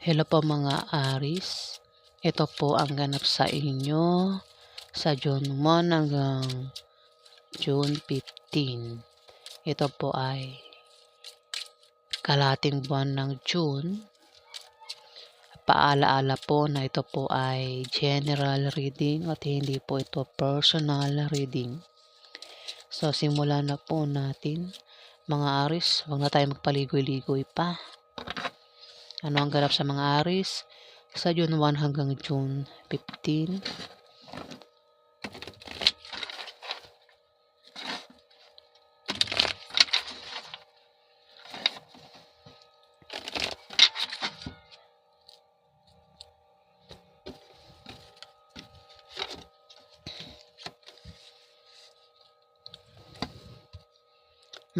Hello po mga Aris. Ito po ang ganap sa inyo sa June 1 hanggang June 15. Ito po ay kalating buwan ng June. Paalaala po na ito po ay general reading at hindi po ito personal reading. So simulan na po natin. Mga Aris, huwag na tayo magpaligoy-ligoy pa. Ano ang ganap sa mga Aris? Sa June 1 hanggang June 15.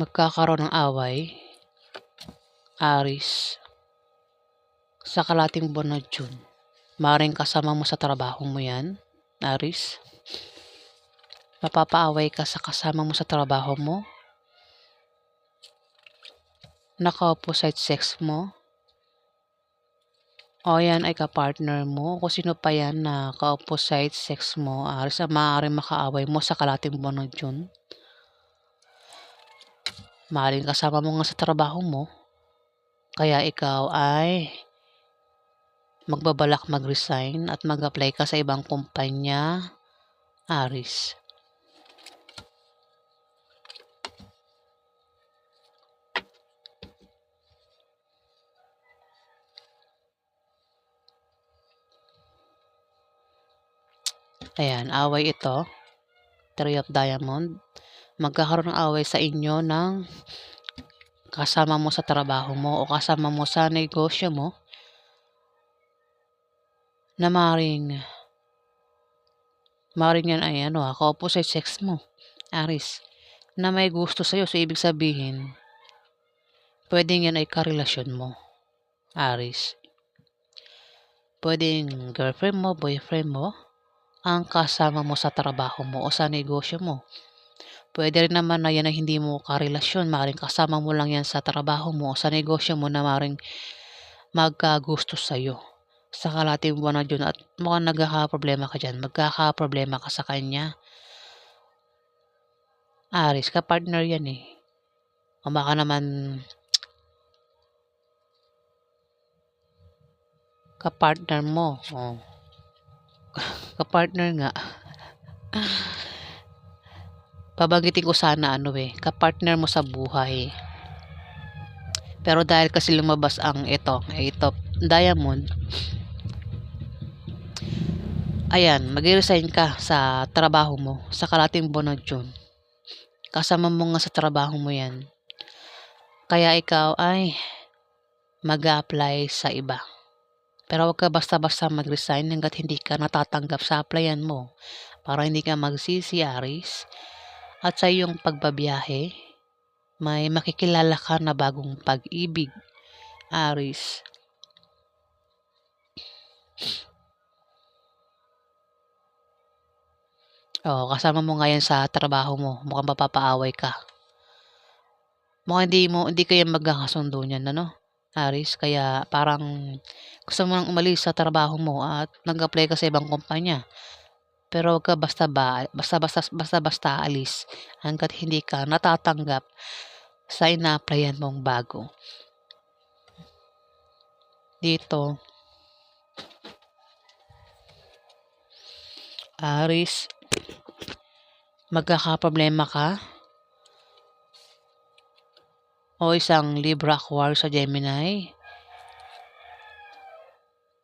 Magkakaroon ng away. Aris. Sa kalating buwan na June. Maring kasama mo sa trabaho mo yan, Aris. Mapapaaway ka sa kasama mo sa trabaho mo. Naka-opposite sex mo. O yan ay kapartner mo. Kung sino pa yan na ka-opposite sex mo, Aris, ang maaaring makaaway mo sa kalating buwan ng June. Maaaring kasama mo nga sa trabaho mo. Kaya ikaw ay magbabalak mag-resign at mag-apply ka sa ibang kumpanya, Aris. Ayan, away ito. Three of Diamond. Magkakaroon ng away sa inyo ng kasama mo sa trabaho mo o kasama mo sa negosyo mo na maring maring yan ay ano ako opposite sex mo Aris na may gusto sa'yo. So ibig sabihin pwedeng yan ay karelasyon mo Aris. Pwedeng girlfriend mo boyfriend mo ang kasama mo sa trabaho mo o sa negosyo mo. Pwede rin naman na yan ay hindi mo karelasyon, maaaring kasama mo lang yan sa trabaho mo o sa negosyo mo na maaaring magkagusto sa'yo sa kalating buwan na June at mukhang nagkakaproblema ka dyan, magkakaproblema ka sa kanya. Aris, ka-partner yan eh. O baka naman ka-partner mo. O. ka-partner nga. Pabagitin ko sana ano eh, ka-partner mo sa buhay. Pero dahil kasi lumabas ang ito, ito, diamond, ayan, mag-resign ka sa trabaho mo, sa kalating ng June. Kasama mo nga sa trabaho mo yan. Kaya ikaw ay mag apply sa iba. Pero huwag ka basta-basta mag-resign hanggat hindi ka natatanggap sa applyan mo para hindi ka magsisi, Aris. At sa iyong pagbabiyahe, may makikilala ka na bagong pag-ibig, Aris. Oo, kasama mo ngayon sa trabaho mo. Mukhang mapapaaway ka. Mukhang hindi mo, hindi kayo magkakasundo niyan, ano? Aris, kaya parang gusto mo nang umalis sa trabaho mo at nag-apply ka sa ibang kumpanya. Pero wag ka basta ba, basta basta basta basta alis hangga't hindi ka natatanggap sa ina-applyan mong bago. Dito, Aris, magkakaproblema ka o isang Libra Aquarius sa Gemini.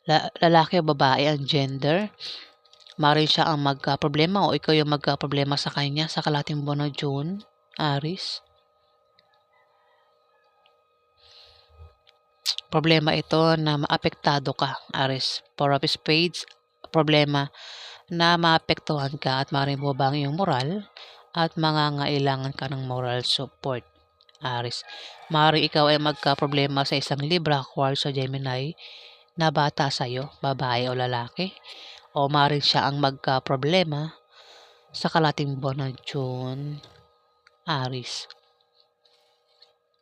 La- lalaki o babae ang gender. Maaaring siya ang magka-problema o ikaw yung magka-problema sa kanya sa kalating buwan ng June, Aris. Problema ito na maapektado ka, Aris. Four of Spades, problema na maapektuhan ka at maaaring bumaba ang iyong moral at mangangailangan ka ng moral support, Aris. Maaaring ikaw ay magka-problema sa isang Libra, Aquarius o Gemini na bata sa'yo, babae o lalaki o maaaring siya ang magka-problema sa kalating buwan ng June, Aris.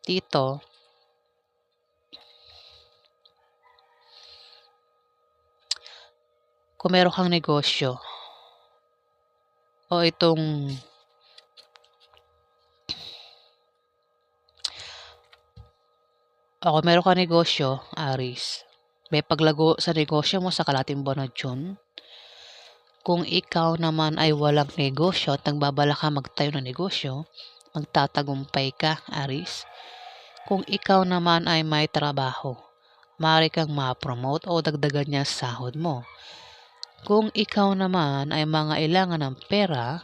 Dito, kung meron kang negosyo o itong o kung meron kang negosyo, Aris, may paglago sa negosyo mo sa kalating buwan ng June. Kung ikaw naman ay walang negosyo at nagbabala ka magtayo ng negosyo, magtatagumpay ka, Aris. Kung ikaw naman ay may trabaho, maaari kang ma-promote o dagdagan niya sa sahod mo. Kung ikaw naman ay mga ilangan ng pera,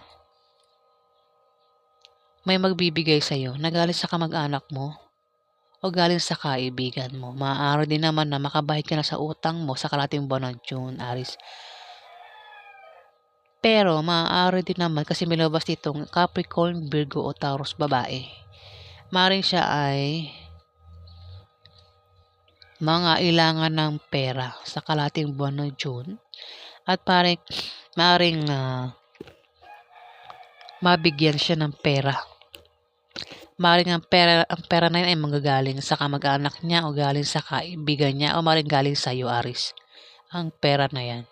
may magbibigay sa iyo na galing sa kamag-anak mo o galing sa kaibigan mo. Maaari din naman na makabahid ka na sa utang mo sa kalating buwan ng June, Aris. Pero maaari din naman kasi may lumabas ditong Capricorn, Virgo o Taurus babae. Maaaring siya ay mga ilangan ng pera sa kalating buwan ng June at paring maaaring ah, mabigyan siya ng pera. Maaaring ang pera, ang pera na yun ay manggagaling sa kamag-anak niya o galing sa kaibigan niya o maaaring galing sa iyo, Aris. Ang pera na yan.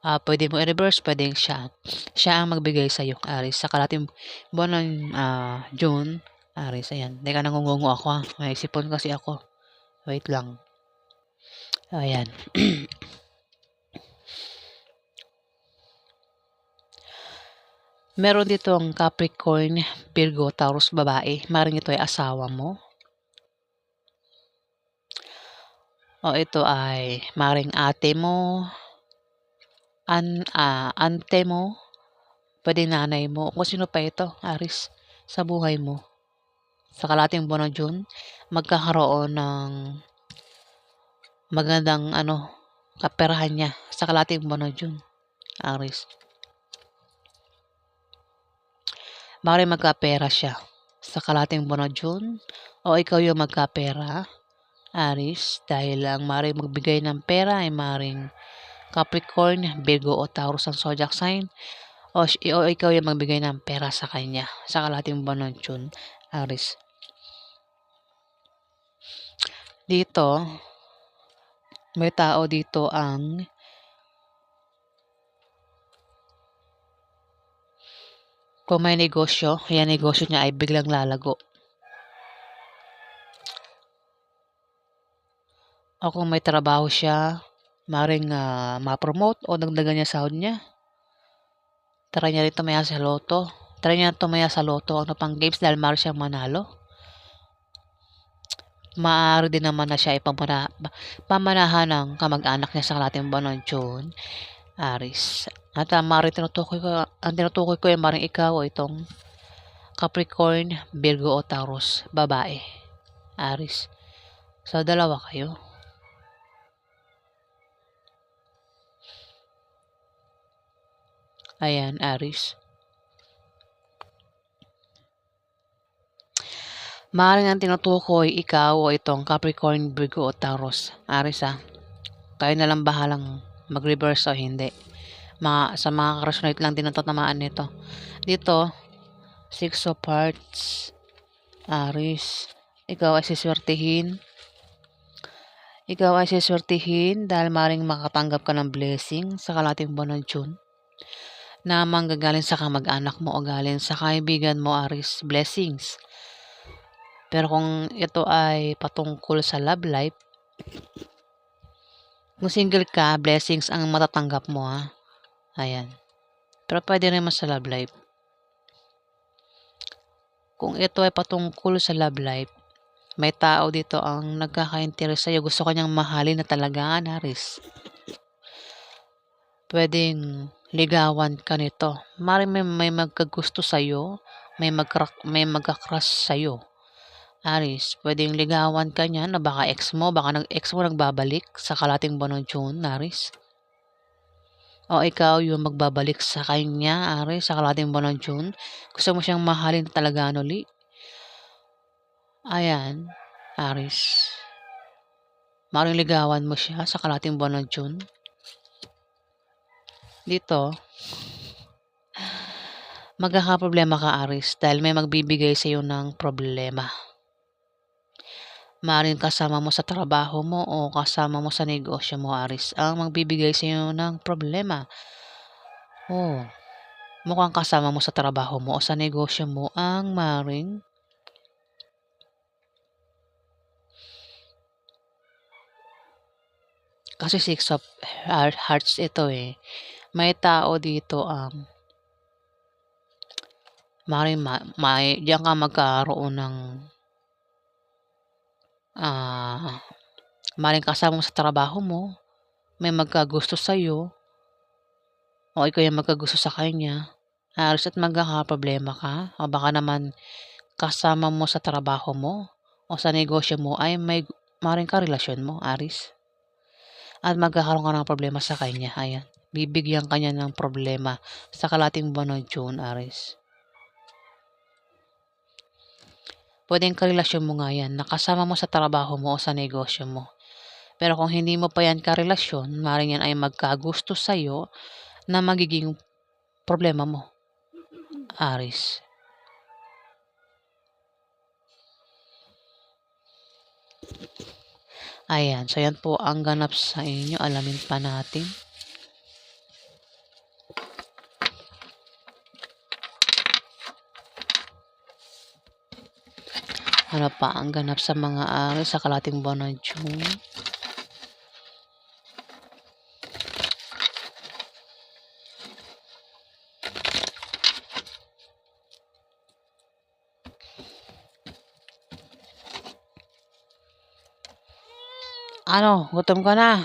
Ah, pwede mo i-reverse, pwedeng siya. Siya ang magbigay sa iyo, Aris. Sa kalating buwan ng ah, June, Aris, ayan. Teka, nangungungo ako ha. May sipon kasi ako. Wait lang. Ayan. Meron dito ang Capricorn, Virgo, Taurus babae. Maring ito ay asawa mo. O ito ay maring ate mo, an, ah, ante mo, pwede nanay mo, kung sino pa ito, Aris, sa buhay mo. Sa kalating buwan ng June, magkakaroon ng magandang ano, kaperahan niya sa kalating buwan ng June, Aris. Mari magkapera siya sa kalating buwan o ikaw yung magkapera, Aris, dahil ang mari magbigay ng pera ay maring Capricorn, Virgo o Taurus ang zodiac sign o, o ikaw yung magbigay ng pera sa kanya sa kalating buwan Aris. Dito, may tao dito ang kung may negosyo, yan negosyo niya ay biglang lalago. O kung may trabaho siya, maring ah, ma-promote o dagdagan niya sahod niya. Try niya rin tumaya sa loto. Try niya tumaya sa loto ano pang games dahil maaari siyang manalo. Maaari din naman na siya ay pamana, pamanahan ng kamag-anak niya sa kalating buwan ng Aris. At uh, maaari tinutukoy ko, ang tinutukoy ko ay maring ikaw o itong Capricorn, Virgo o Taurus, babae, Aris. So, dalawa kayo. Ayan, Aris. Maaaring ang tinutukoy ikaw o itong Capricorn, Virgo o Taurus. Aris ah, kayo na lang bahalang mag-reverse o hindi. Mga, sa mga karasonate lang din ang tatamaan nito. Dito, six of hearts. Aris, ikaw ay siswertihin. Ikaw ay siswertihin dahil maring makatanggap ka ng blessing sa kalating buwan ng June na manggagaling sa kamag-anak mo o galing sa kaibigan mo, Aris, blessings. Pero kung ito ay patungkol sa love life, kung single ka, blessings ang matatanggap mo ha. Ayan. Pero pwede rin naman sa love life. Kung ito ay patungkol sa love life, may tao dito ang nagkaka-interest sa'yo. Gusto kanyang mahalin na talaga, Aris. Pwedeng ligawan ka nito. Mari may, may magkagusto sa'yo, may, magkra- may magkakrush sa'yo. Aris, pwedeng ligawan ka niya na baka ex mo, baka nag-ex mo nagbabalik sa kalating buwan June, Aris. O ikaw yung magbabalik sa kanya, Aris, sa kalating buwan June. Gusto mo siyang mahalin talaga uli. Ayan, Aris. Maring ligawan mo siya sa kalating buwan June. Dito, magkakaproblema ka, Aris, dahil may magbibigay sa iyo ng problema. Maaaring kasama mo sa trabaho mo o kasama mo sa negosyo mo, Aris, ang magbibigay sa'yo ng problema. Oh, mukhang kasama mo sa trabaho mo o sa negosyo mo ang maaaring kasi six of heart- hearts ito eh. May tao dito ang maaaring ma, may, diyan ka magkaroon ng ah, maaaring kasama mo sa trabaho mo, may magkagusto sa'yo, o ikaw yung magkagusto sa kanya, Aris, at magkakaproblema ka, o baka naman kasama mo sa trabaho mo o sa negosyo mo ay may maaaring karelasyon mo, Aris. At magkakaroon ka ng problema sa kanya, ayan. Bibigyan ka niya ng problema sa kalating buwan ng June, Aris. Pwedeng karelasyon mo nga yan, nakasama mo sa trabaho mo o sa negosyo mo. Pero kung hindi mo pa yan karelasyon, maaaring yan ay magkagusto sa'yo na magiging problema mo, Aris. Ayan, so yan po ang ganap sa inyo. Alamin pa natin. Ano pa ang ganap sa mga Aris sa kalating buwan ng June? Ano, gutom ka na?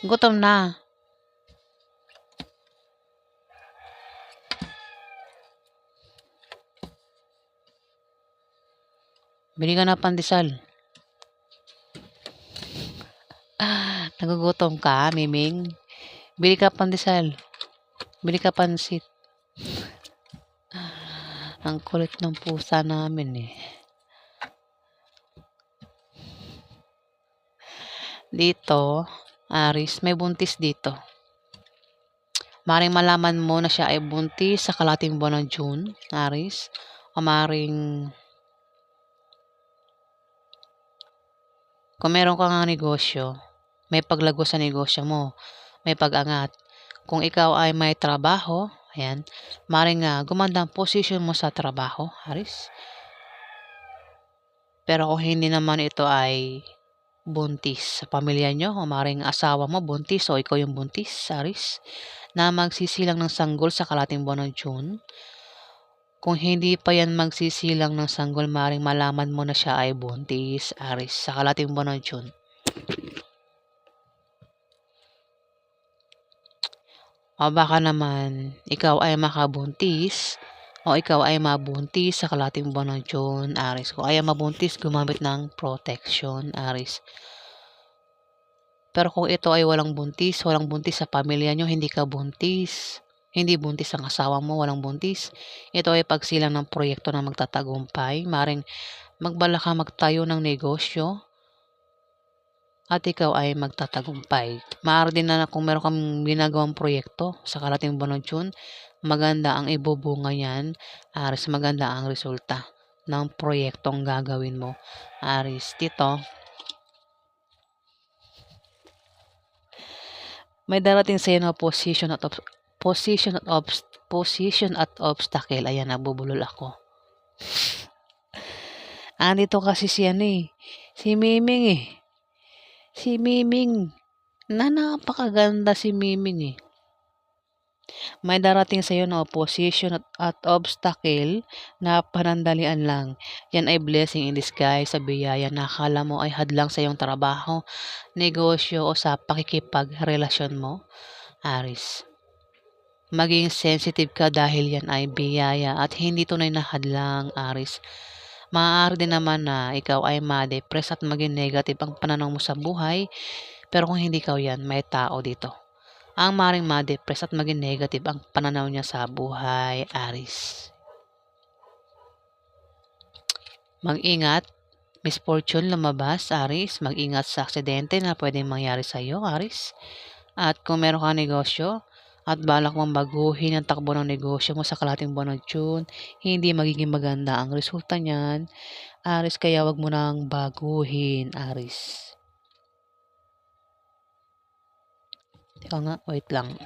Gutom na. Bili ka na pandesal. Ah, nagugutom ka, Miming? Bili ka pandesal. Bili ka pansit. Ang kulit ng pusa namin eh. Dito, Aris, may buntis dito. Maring malaman mo na siya ay buntis sa kalating buwan ng June, Aris. O maring kung meron ka nga negosyo, may paglago sa negosyo mo, may pag-angat. Kung ikaw ay may trabaho, ayan, maring nga gumanda ang position mo sa trabaho, Aris. Pero kung hindi naman ito ay buntis sa pamilya nyo, o maring asawa mo buntis o ikaw yung buntis, Aris, na magsisilang ng sanggol sa kalating buwan ng June. Kung hindi pa yan magsisilang ng sanggol, maring malaman mo na siya ay buntis, Aris, sa kalating June. O baka naman, ikaw ay makabuntis, o ikaw ay mabuntis sa kalating June, Aris. Kung ayaw mabuntis, gumamit ng protection, Aris. Pero kung ito ay walang buntis, walang buntis sa pamilya nyo, hindi ka buntis, hindi buntis ang asawa mo, walang buntis, ito ay pagsilang ng proyekto na magtatagumpay. Maring magbala ka magtayo ng negosyo, at ikaw ay magtatagumpay. Maaari din na kung meron kang ginagawang proyekto sa kalating buwan ng June, maganda ang ibubunga yan, Aris, maganda ang resulta ng proyektong gagawin mo. Aris, dito, may darating sa'yo na position at position at obst position at obstacle. Ayan, nabubulol ako. Andito kasi si ano eh, si Miming eh. Si Miming. Na napakaganda si Miming eh. May darating sa iyo na opposition at, at obstacle na panandalian lang. Yan ay blessing in disguise sa biyaya na akala mo ay hadlang sa iyong trabaho, negosyo o sa pakikipagrelasyon mo. Aris. Maging sensitive ka dahil yan ay biyaya at hindi tunay na hadlang, Aris. Maaari din naman na ikaw ay ma-depress at maging negative ang pananaw mo sa buhay. Pero kung hindi ikaw yan, may tao dito. Ang maring ma-depress at maging negative ang pananaw niya sa buhay, Aris. Mag-ingat. Misfortune lumabas, Aris. Mag-ingat sa aksidente na pwedeng mangyari sa iyo, Aris. At kung meron kang negosyo, at balak mong baguhin ang takbo ng negosyo mo sa kalating buwan ng June, hindi magiging maganda ang resulta niyan. Aris, kaya wag mo nang baguhin, Aris. Teka nga, wait lang.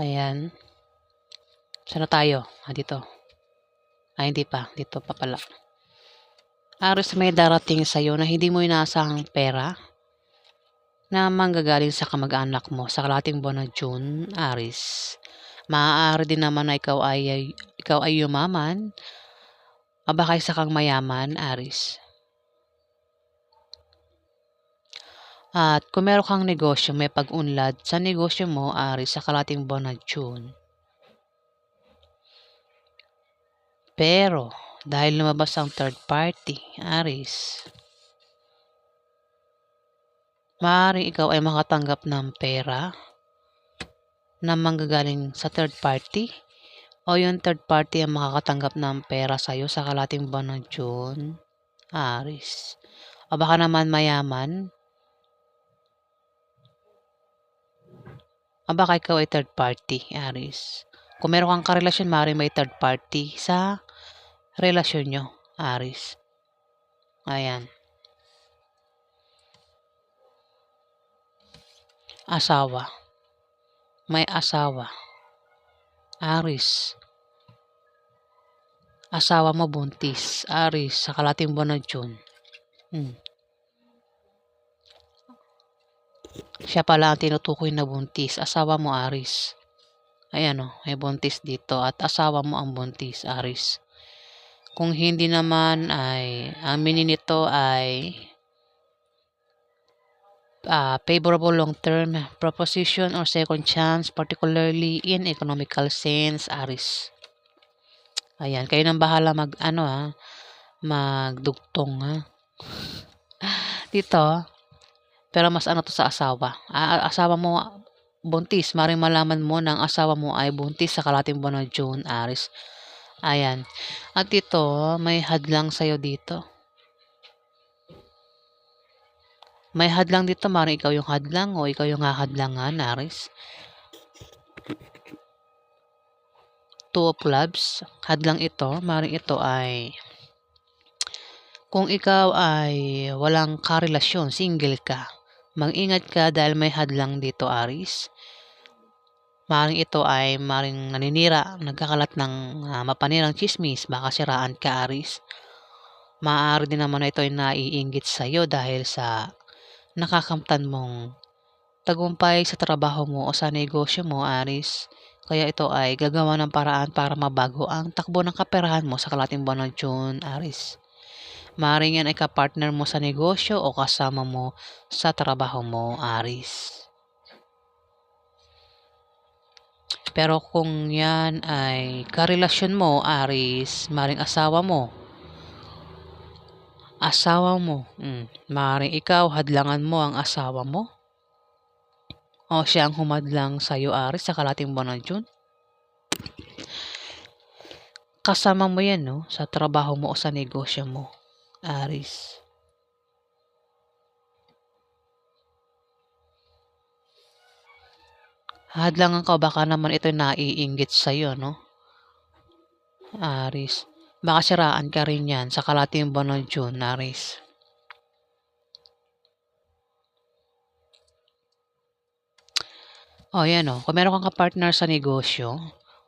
Ayan. Saan tayo? Ah, dito. Ay, hindi pa. Dito pa pala. Aris, may darating sa'yo na hindi mo inaasahang pera na manggagaling sa kamag-anak mo sa kalating buwan ng June, Aris. Maaari din naman na ikaw ay, ikaw ay yumaman o baka isa kang mayaman, Aris. At kung meron kang negosyo, may pag-unlad sa negosyo mo, Aris, sa kalating buwan ng June. Pero, dahil lumabas ang third party, Aris, maaaring ikaw ay makatanggap ng pera na manggagaling sa third party o yung third party ang makakatanggap ng pera sa'yo sa kalating buwan ng June, Aris. O baka naman mayaman, o baka ikaw ay third party, Aris. Kung meron kang karelasyon, maaaring may third party sa relasyon nyo, Aris. Ayan. Asawa. May asawa. Aris. Asawa mo buntis. Aris, sa kalating buwan ng June. Hmm. Siya pala ang tinutukoy na buntis. Asawa mo, Aris. Ayan o, may buntis dito. At asawa mo ang buntis, Aris. Kung hindi naman ay, ang meaning nito ay uh, favorable long-term proposition or second chance, particularly in economical sense, Aris. Ayan, kayo nang bahala mag, ano ha, magdugtong ha. Dito, pero mas ano to sa asawa. Uh, asawa mo, buntis. Maring malaman mo na ang asawa mo ay buntis sa kalating buwan ng June, Aris. Ayan. At ito, may hadlang sa'yo dito. May hadlang dito, maring ikaw yung hadlang o ikaw yung hahadlangan, Aris. Two of Clubs, hadlang ito, maring ito ay kung ikaw ay walang karelasyon, single ka, mag-ingat ka dahil may hadlang dito, Aris. Maring ito ay maring naninira, nagkakalat ng uh, mapanirang chismis, baka siraan ka, Aris. Maaari din naman na ito ay naiinggit sa iyo dahil sa nakakamtan mong tagumpay sa trabaho mo o sa negosyo mo, Aris. Kaya ito ay gagawa ng paraan para mabago ang takbo ng kaperahan mo sa kalating buwan ng June, Aris. Maaaring yan ay kapartner mo sa negosyo o kasama mo sa trabaho mo, Aris. Pero kung yan ay karelasyon mo, Aris, maring asawa mo, asawa mo, mm, maring ikaw, hadlangan mo ang asawa mo, o siya ang humadlang sa iyo, Aris, sa kalating buwan ng June. Kasama mo yan, no? Sa trabaho mo o sa negosyo mo, Aris. Hadlangan ka baka naman ito naiinggit sa iyo, no? Aris. Baka siraan ka rin yan sa kalating buwan ng June, Aris. O, oh, yan o. Kung meron kang kapartner sa negosyo,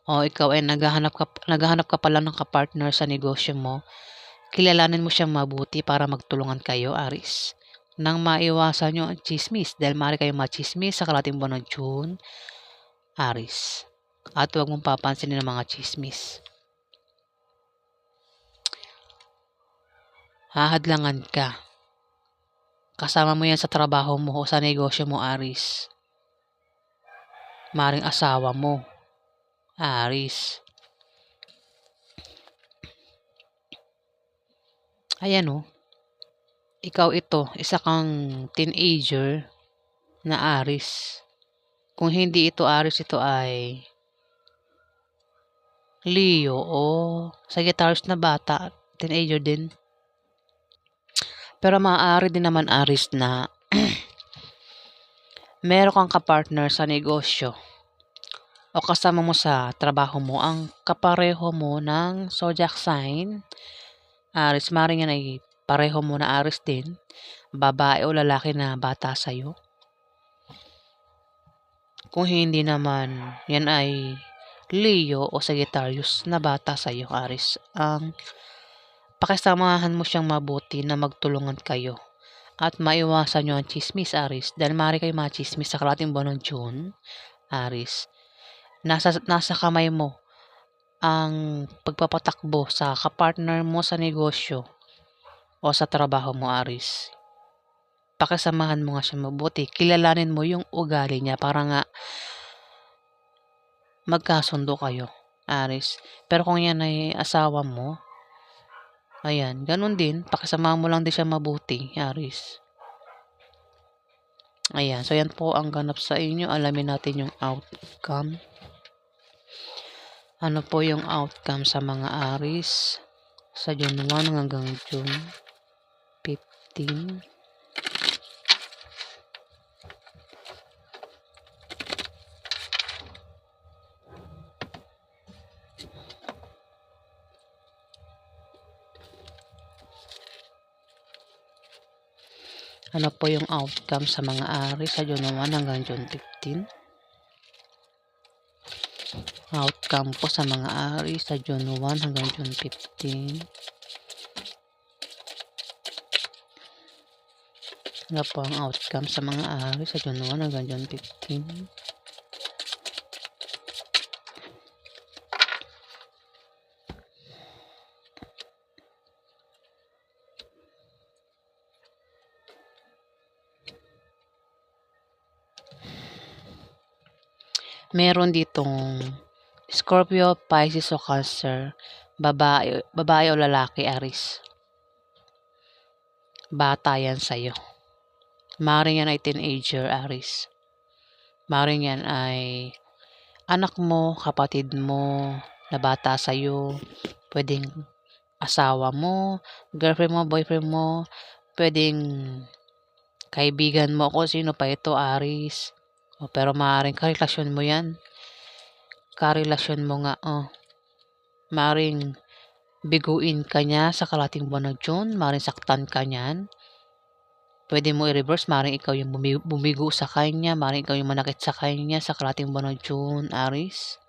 o ikaw ay naghahanap ka, naghahanap ka pala ng kapartner sa negosyo mo, kilalanin mo siyang mabuti para magtulungan kayo, Aris. nang maiwasan nyo ang chismis dahil maaari kayong machismis sa kalating buwan ng June, Aris. At huwag mong papansinin ang mga chismis. Hahadlangan ka. Kasama mo yan sa trabaho mo o sa negosyo mo, Aris. Maring asawa mo, Aris. Ayan o. Ikaw ito, isa kang teenager na Aris. Kung hindi ito Aris, ito ay Leo o Sagittarius na bata, teenager din. Pero maaari din naman Aris na meron kang kapartner sa negosyo o kasama mo sa trabaho mo ang kapareho mo ng zodiac sign. Aris, maaaring yan ay pareho mo na Aris din, babae o lalaki na bata sa'yo. Kung hindi naman, yan ay Leo o Sagittarius na bata sa'yo, Aris. Ang pakisamahan mo siyang mabuti na magtulungan kayo at maiwasan nyo ang chismis, Aris. Dahil maaari kayo machismis sa kalating buwan ng June, Aris. Nasa, nasa kamay mo ang pagpapatakbo sa kapartner mo sa negosyo o sa trabaho mo, Aris. Pakisamahan mo nga siya mabuti. Kilalanin mo yung ugali niya para nga magkasundo kayo, Aris. Pero kung yan ay asawa mo, ayan, ganun din. Pakisamahan mo lang din siya mabuti, Aris. Ayan, so yan po ang ganap sa inyo. Alamin natin yung outcome. Ano po yung outcome sa mga Aris sa June 1 hanggang June 15? Ano po yung outcome sa mga Aris sa June 1 hanggang June 15? Outcome po sa mga Aries sa June 1 hanggang June 15. Ano po ang outcome sa mga Aries sa June 1 hanggang June 15. Meron ditong Scorpio, Pisces o Cancer, babae, babae o lalaki, Aris. Bata yan sa'yo. Maring yan ay teenager, Aris. Maring yan ay anak mo, kapatid mo, na bata sa'yo. Pwedeng asawa mo, girlfriend mo, boyfriend mo, pwedeng kaibigan mo, kung sino pa ito, Aris. O, pero maaaring karelasyon mo yan. Karelasyon mo nga, oh. Maaaring biguin ka niya sa kalating buwan ng June. Maaaring saktan ka niyan. Pwede mo i-reverse. Maaaring ikaw yung bumi- bumigo sa kanya. Maaaring ikaw yung manakit sa kanya sa kalating buwan ng June, Aris.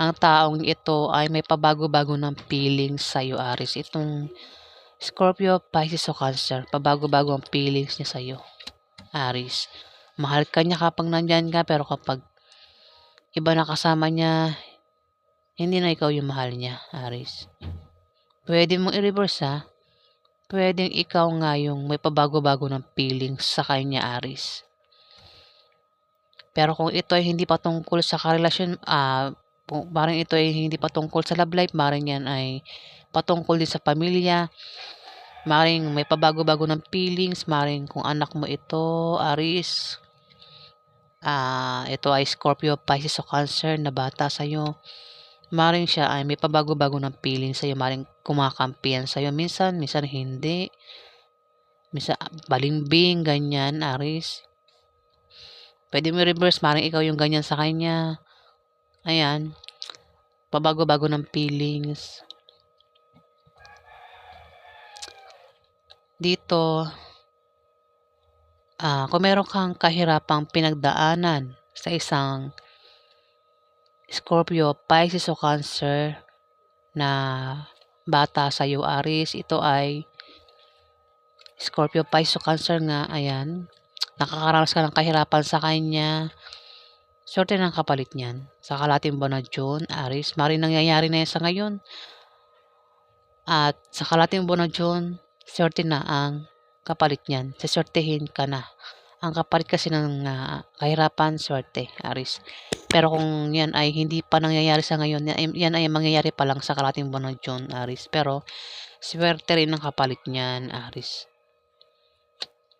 Ang taong ito ay may pabago-bago ng feelings sa'yo, Aris. Itong Scorpio, Pisces o Cancer, pabago-bago ang feelings niya sa'yo, Aris. Mahal ka niya kapag nandyan ka, pero kapag iba na kasama niya, hindi na ikaw yung mahal niya, Aris. Pwede mong i-reverse ha. Pwedeng ikaw nga yung may pabago-bago ng feelings sa kanya, Aris. Pero kung ito ay hindi pa tungkol sa karelasyon, ah, kung parang ito ay hindi pa tungkol sa love life, maring yan ay patungkol din sa pamilya, maring may pabago-bago ng feelings, maring kung anak mo ito, Aris, ah, ito ay Scorpio, Pisces o Cancer na bata sa'yo, maring siya ay may pabago-bago ng feelings sa'yo, maring kumakampiyan sa'yo, minsan, minsan hindi, minsan balimbing, ganyan, Aris. Pwede mo reverse, maring ikaw yung ganyan sa kanya. Ayan. Pabago-bago ng feelings. Dito, ah, kung meron kang kahirapang pinagdaanan sa isang Scorpio, Pisces o Cancer na bata sa iyo, Aris, ito ay Scorpio, Pisces, o Cancer nga, ayan. Nakakaranas ka ng kahirapan sa kanya. Swerte ng kapalit niyan. Sa kalating buwan na June, Aries, maaaring nangyayari na yan sa ngayon. At sa kalating buwan na June, swerte na ang kapalit niyan. Seswertehin ka na. Ang kapalit kasi ng ah, kahirapan, swerte, Aries. Pero kung yan ay hindi pa nangyayari sa ngayon, yan, ay- mangyayari pa lang sa kalating buwan ng June, Aries. Pero swerte rin ang kapalit niyan, Aries.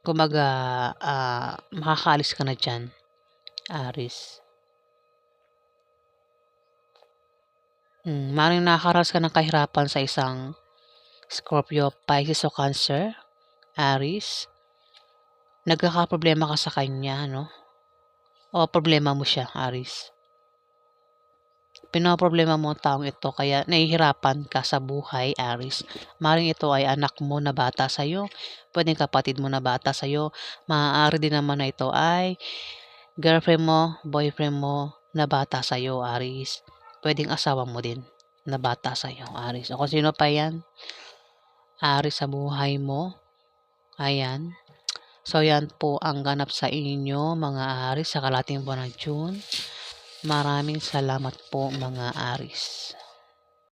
Kumbaga, ah, makakaalis ka na dyan, Aries. Hmm, maaaring nakakaranas ka ng kahirapan sa isang Scorpio, Pisces o Cancer, Aries. Nagkakaproblema ka sa kanya, no? O problema mo siya, Aries. Pinoproblema mo ang taong ito kaya nahihirapan ka sa buhay, Aries. Maaaring ito ay anak mo na bata sa'yo, pwedeng kapatid mo na bata sa'yo, maaari din naman na ito ay girlfriend mo, boyfriend mo na bata sa'yo, Aries. Pwedeng asawa mo din na bata sa'yo, Aries. O kung sino pa yan, Aries sa buhay mo. Ayan. So, yan po ang ganap sa inyo, mga Aries, sa kalating buwan ng June. Maraming salamat po, mga Aries.